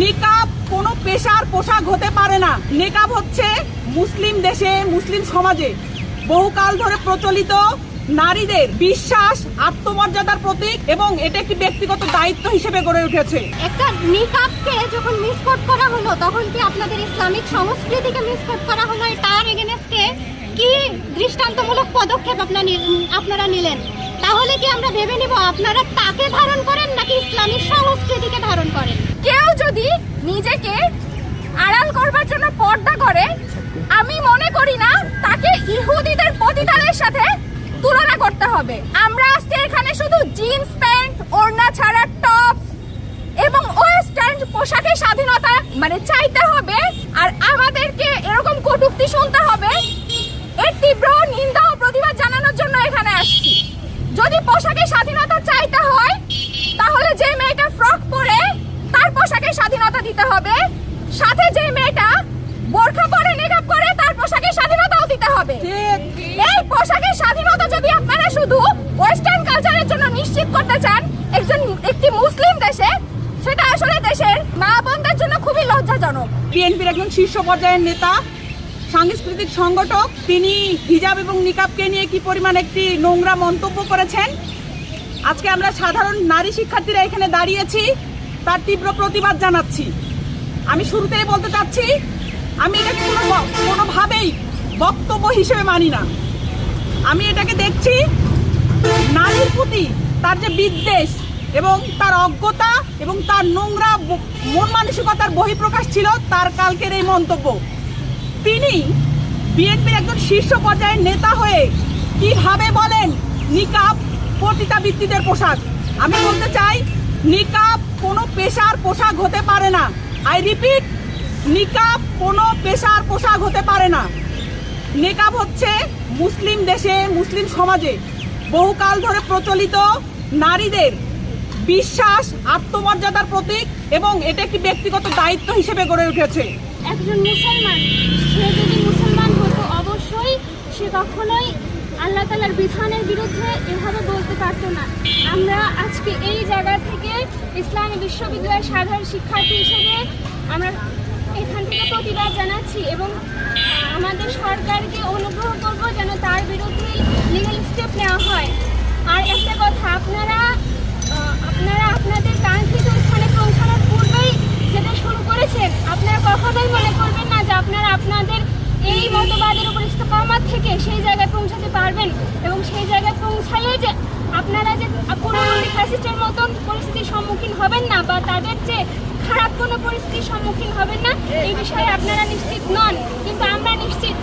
নিকাব কোনো পেশার পোশাক হতে পারে না। নিকাব হচ্ছে মুসলিম দেশে, মুসলিম সমাজে। বহুকাল ধরে প্রচলিত নারীদের বিশ্বাস, আত্মমর্যাদার প্রতীক এবং এটা একটি ব্যক্তিগত দায়িত্ব হিসেবে গড়ে উঠেছে। একটা নিকাবকে যখন মিসকোট করা হলো, তখন কি আপনাদের ইসলামিক সংস্কৃতিকে মিসকোট করা হলো? তার এগেনস্টে কি দৃষ্টান্তমূলক পদক্ষেপ আপনারা আপনারা নিলেন? তাহলে কি আমরা ভেবে নিব আপনারা তাকে ধারণ করেন নাকি ইসলামিক সংস্কৃতিকে ধারণ করেন? কেউ যদি নিজেকে আড়াল করবার জন্য পর্দা করে, আমি মনে করি না তাকে ইহুদিদের পতিতালের সাথে তুলনা করতে হবে। আমরা আজকে এখানে শুধু জিন্স প্যান্ট, ওড়না ছাড়া টপ এবং ওয়েস্টার্ন পোশাকের স্বাধীনতা মানে চাইতে হবে আর আমাদেরকে এরকম কটূক্তি শুনতে হবে এর তীব্র নিন্দা ও প্রতিবাদ জানানোর জন্য এখানে আসছি যদি পোশাকের স্বাধীনতা চাইতে হয় তাহলে যে মেয়েটা ফ্রক পরে তার পোশাকের স্বাধীনতা দিতে হবে সাথে যে মেয়েটা বোরখা পরে নেকাব করে তার পোশাকের স্বাধীনতাও দিতে হবে। এই পোশাকের স্বাধীনতা যদি আপনারা শুধু ওয়েস্টার্ন কালচারের জন্য নিশ্চিত করতে চান একজন একটি মুসলিম দেশে সেটা আসলে দেশের মা বোনদের জন্য খুবই লজ্জাজনক। বিএনপির একজন শীর্ষ পর্যায়ের নেতা সাংস্কৃতিক সংগঠক তিনি হিজাব এবং নিকাবকে নিয়ে কি পরিমাণ একটি নোংরা মন্তব্য করেছেন? আজকে আমরা সাধারণ নারী শিক্ষার্থীরা এখানে দাঁড়িয়েছি তার তীব্র প্রতিবাদ জানাচ্ছি। আমি শুরুতেই বলতে চাচ্ছি, আমি এটাকে কোনো কোনোভাবেই বক্তব্য হিসেবে মানি না। আমি এটাকে দেখছি, নারীর প্রতি তার যে বিদ্বেষ এবং তার অজ্ঞতা এবং তার নোংরা মন মানসিকতার বহিঃপ্রকাশ ছিল তার কালকের এই মন্তব্য। তিনি বিএনপির একজন শীর্ষ পর্যায়ের নেতা হয়ে কীভাবে বলেন, নিকাব পতিতাবৃত্তিদের পোশাক? আমি বলতে চাই, নিকাব কোনো পেশার পোশাক হতে পারে না। আই রিপিট নিকাব কোনো পেশার পোশাক হতে পারে না। নেকাব হচ্ছে মুসলিম দেশে, মুসলিম সমাজে বহুকাল ধরে প্রচলিত নারীদের বিশ্বাস, আত্মমর্যাদার প্রতীক এবং এটা একটি ব্যক্তিগত দায়িত্ব হিসেবে গড়ে উঠেছে। একজন মুসলমান, সে যদি মুসলমান হতো অবশ্যই সে কখনোই আল্লাহ তালার বিধানের বিরুদ্ধে এভাবে বলতে পারতো না। আমরা আজকে এই জায়গা থেকে ইসলামী বিশ্ববিদ্যালয়ের সাধারণ শিক্ষার্থী হিসেবে আমরা এখান থেকে প্রতিবাদ জানাচ্ছি এবং আমাদের সরকারকে অনুগ্রহ করব যেন তার বিরুদ্ধে লিগাল স্টেপ নেওয়া হয়। আর একটা কথা, আপনারা আপনারা আপনাদের কাঙ্ক্ষিত স্থানে পৌঁছানোর পূর্বেই যেটা শুরু করেছেন। আপনারা কখনোই মনে করবেন না যে আপনারা আপনাদের এই মতবাদের উপর ইস্তকামাত থেকে সেই জায়গায় পৌঁছাতে পারবেন হবেন না বা তাদের যে খারাপ কোনো পরিস্থিতির সম্মুখীন হবেন না, এই বিষয়ে আপনারা নিশ্চিত নন। কিন্তু আমরা নিশ্চিত